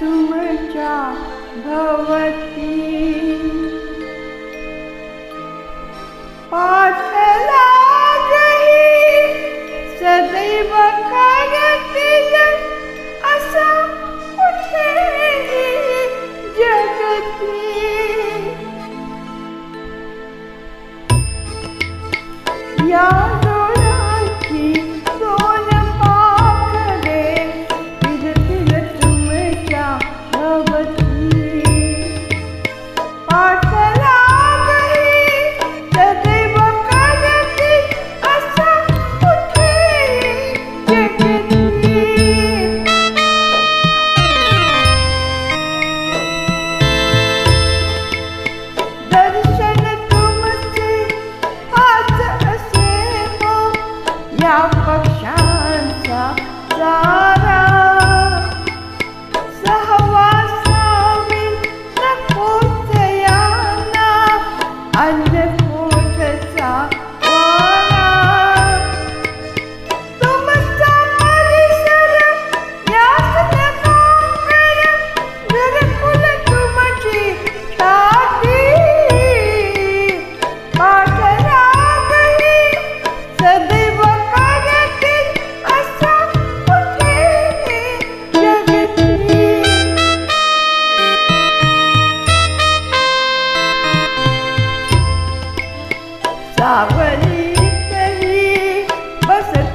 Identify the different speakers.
Speaker 1: तुमच्या भवती. पाठला गही सदैव करतील असा कुठेही जगती. या